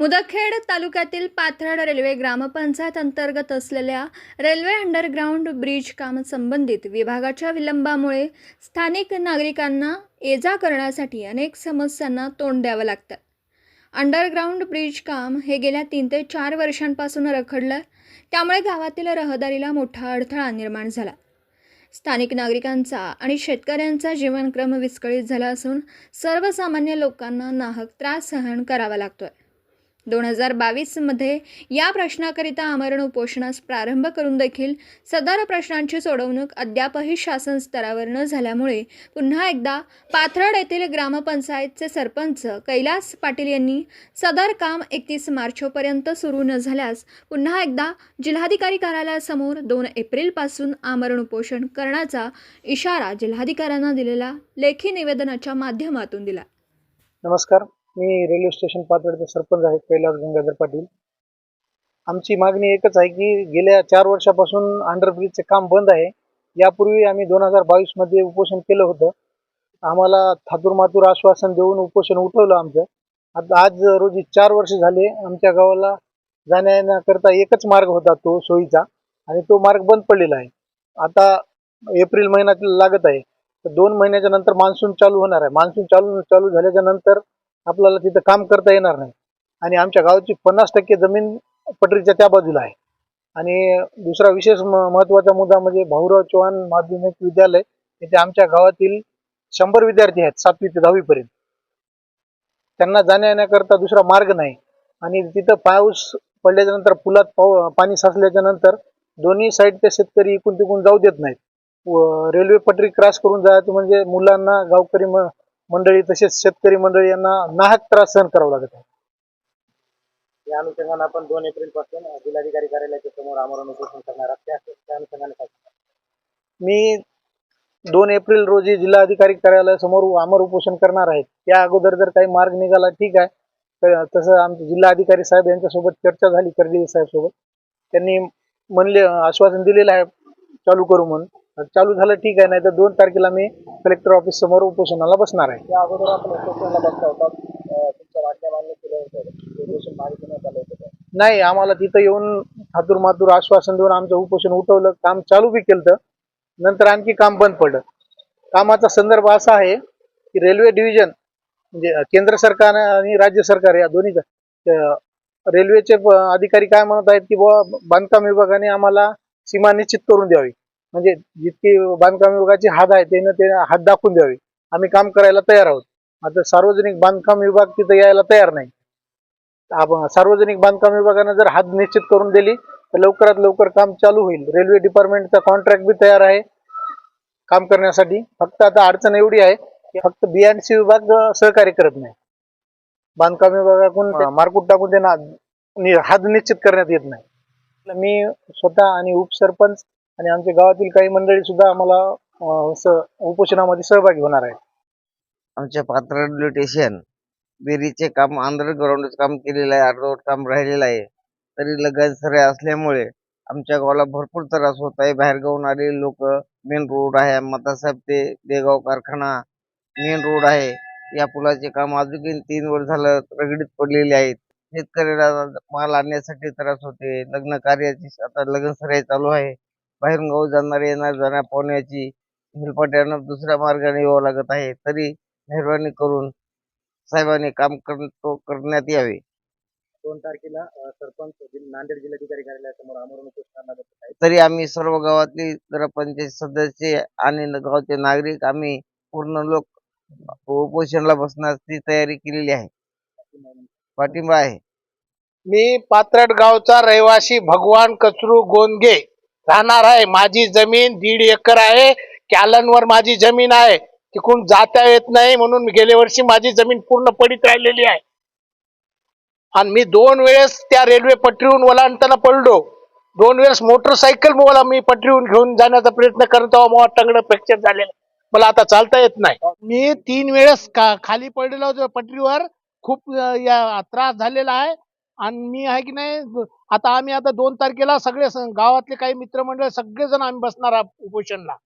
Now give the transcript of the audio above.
मुदखेड तालुक्यातील पाथर्ड रेल्वे ग्रामपंचायत अंतर्गत असलेल्या रेल्वे अंडरग्राऊंड ब्रिज काम संबंधित विभागाच्या विलंबामुळे स्थानिक नागरिकांना ये जा करण्यासाठी अनेक समस्यांना तोंड द्यावं लागतं. अंडरग्राऊंड ब्रिज काम हे गेल्या तीन ते चार वर्षांपासून रखडलं त्यामुळे गावातील रहदारीला मोठा अडथळा निर्माण झाला. स्थानिक नागरिकांचा आणि शेतकऱ्यांचा जीवनक्रम विस्कळीत झाला असून सर्वसामान्य लोकांना नाहक त्रास सहन करावा लागतोय. दोन हजार बावीसमध्ये या प्रश्नाकरिता आमरण उपोषणास प्रारंभ करून देखील सदर प्रश्नांची सोडवणूक अद्यापही शासन स्तरावर न झाल्यामुळे पुन्हा एकदा पाथरड येथील ग्रामपंचायतचे सरपंच कैलास पाटील यांनी सदर काम एकतीस मार्चपर्यंत सुरू न झाल्यास पुन्हा एकदा जिल्हाधिकारी कार्यालयासमोर दोन एप्रिलपासून आमरण उपोषण करण्याचा इशारा जिल्हाधिकाऱ्यांना दिलेला लेखी निवेदनाच्या माध्यमातून दिला. नमस्कार. मी रेल्वे स्टेशन पातळीचे सरपंच आहे कैलास गंगाधर पाटील. आमची मागणी एकच आहे की गेल्या चार वर्षापासून अंडरब्रिजचे काम बंद आहे. यापूर्वी आम्ही दोन हजार बावीसमध्ये उपोषण केलं होतं. आम्हाला थातूर मातूर आश्वासन देऊन उपोषण उठवलं आमचं. आता आज रोजी चार वर्ष झाले आमच्या गावाला जाण्या येण्याकरता एकच मार्ग होता तो सोयीचा आणि तो मार्ग बंद पडलेला आहे. आता एप्रिल महिन्यात लागत आहे. तर दोन महिन्याच्या नंतर मान्सून चालू होणार आहे. मान्सून चालू चालू झाल्याच्यानंतर आपल्याला तिथं काम करता येणार नाही. आणि आमच्या गावाची पन्नास टक्के जमीन पटरीच्या त्या बाजूला आहे. आणि दुसरा विशेष महत्त्वाचा महत्त्वाचा मुद्दा म्हणजे भाऊराव चव्हाण माध्यमिक विद्यालय येथे आमच्या गावातील शंभर विद्यार्थी आहेत सातवी ते दहावीपर्यंत त्यांना जाण्या येण्याकरता दुसरा मार्ग नाही. आणि तिथं पाऊस पडल्याच्या नंतर पुलात पाऊ पाणी साचल्याच्या नंतर दोन्ही साईडचे शेतकरी इकून तिकून जाऊ देत नाहीत. रेल्वे पटरी क्रॉस करून जायचं म्हणजे मुलांना गावकरी मंडळी तसेच शेतकरी मंडळी यांना नाहक त्रास सहन करावा लागत आहे. या अनुषंगाने आपण दोन एप्रिलपासून जिल्हाधिकारी कार्यालयाच्या समोर आमरण उपोषण करणार आहोत. त्या- त्या अनुषंगाने काय? मी दोन एप्रिल रोजी जिल्हाधिकारी कार्यालयासमोर आमर उपोषण करणार आहे. त्या अगोदर जर काही मार्ग निघाला ठीक आहे. त- तसं आमचे जिल्हाधिकारी साहेब यांच्यासोबत चर्चा झाली कर्दिले साहेब सोबत त्यांनी म्हणले आश्वासन दिलेलं आहे चालू करू म्हणून. चालू झालं ठीक आहे. नाही तर दोन तारखेला मी कलेक्टर ऑफिस समोर उपोषणाला बसणार आहे. या अगोदर आपण उपोषणाला बसला होता. अं, तुमच्या मागण्या मान्य केल्या होत्या. उपोषण मागे घेण्यात आलं होतं का? नाही आम्हाला तिथं येऊन हातूर मातूर आश्वासन देऊन आमचं उपोषण उठवलं. काम चालू बी केलं नंतर आणखी काम बंद पडलं. कामाचा संदर्भ असा आहे की रेल्वे डिव्हिजन म्हणजे केंद्र सरकार आणि राज्य सरकार या दोन्ही रेल्वेचे अधिकारी काय म्हणत आहेत की बुवा बांधकाम विभागाने आम्हाला सीमा निश्चित करून द्यावी. म्हणजे जितकी बांधकाम विभागाची हाद आहे त्यानं ते हात दाखवून द्यावी. आम्ही काम करायला तयार आहोत. आता सार्वजनिक बांधकाम विभाग तिथं यायला तयार नाही. आपण सार्वजनिक बांधकाम विभागानं जर हात निश्चित करून दिली तर लवकरात लवकर काम चालू होईल. रेल्वे डिपार्टमेंटचा कॉन्ट्रॅक्ट बी तयार आहे काम करण्यासाठी. फक्त आता अडचण एवढी आहे की फक्त बीएनसी विभाग अं, सहकार्य करत नाही. बांधकाम विभागाकडून मारकूट टाकून त्यांना हात निश्चित करण्यात येत नाही. मी स्वतः आणि उपसरपंच आणि आमच्या गावातील काही मंडळी सुद्धा आम्हाला अं, स- उपोषणामध्ये सहभागी होणार आहे आमच्या पात्र रेल्वे स्टेशन बेरीचे काम अंडरग्राऊंडच काम केलेलं आहे अर्धवट काम राहिलेलं आहे. तरी लगन सरे असल्यामुळे आमच्या गावाला भरपूर त्रास होत आहे. बाहेरगावून आलेले लोक मेन रोड आहे मतासाहेब ते देगाव कारखाना मेन रोड आहे. या पुलाचे काम अजून तीन वर्ष झालं रगडीत पडलेले आहेत. शेतकऱ्याला माल आणण्यासाठी त्रास होते. लग्न कार्याची आता लग्न सराई चालू आहे. बाहेरून गाव जाणारे येणार जाण्या पाहुण्याची हेलपाट्यानं दुसऱ्या मार्गाने यावं लागत आहे. तरी मेहरबानी करून साहेबांनी काम कर करण्यात यावे. दोन तारखेला अं, सरपंच जिल- नांदेड जिल्हाधिकारी कार्यालयासमोर आमरण उपोषणाला बसत आहेत तरी आम्ही सर्व गावातली ग्रामपंचायत सदस्य आणि न- गावचे नागरिक आम्ही पूर्ण लोक उपोषणाला बसण्याची तयारी केलेली आहे. पाठिंबा आहे. मी पात्रट गावचा रहिवासी भगवान कचरू गोंदगे. राहणार आहे. माझी जमीन दीड एकर आहे. कॅलनवर माझी जमीन आहे. तिकडून जाता येत नाही म्हणून गेल्या वर्षी माझी जमीन पूर्ण पडीत राहिलेली आहे. आणि मी दोन वेळेस त्या रेल्वे पटरीहून ओलांडताना पडलो. दोन वेळेस मोटरसायकल मला मी पटरीहून घेऊन जाण्याचा प्रयत्न करत तेव्हा मला टंगडं फ्रॅक्चर झालेलं मला आता चालता येत नाही. मी तीन वेळेस खाली पडलेलो होतो पटरीवर. खूप या त्रास झालेला आहे. आणि मी आहे की नाही आता आम्ही आता दोन तारखेला सगळे गावातले काही मित्रमंडळ सगळेजण आम्ही बसणार आहोत उपोषणला.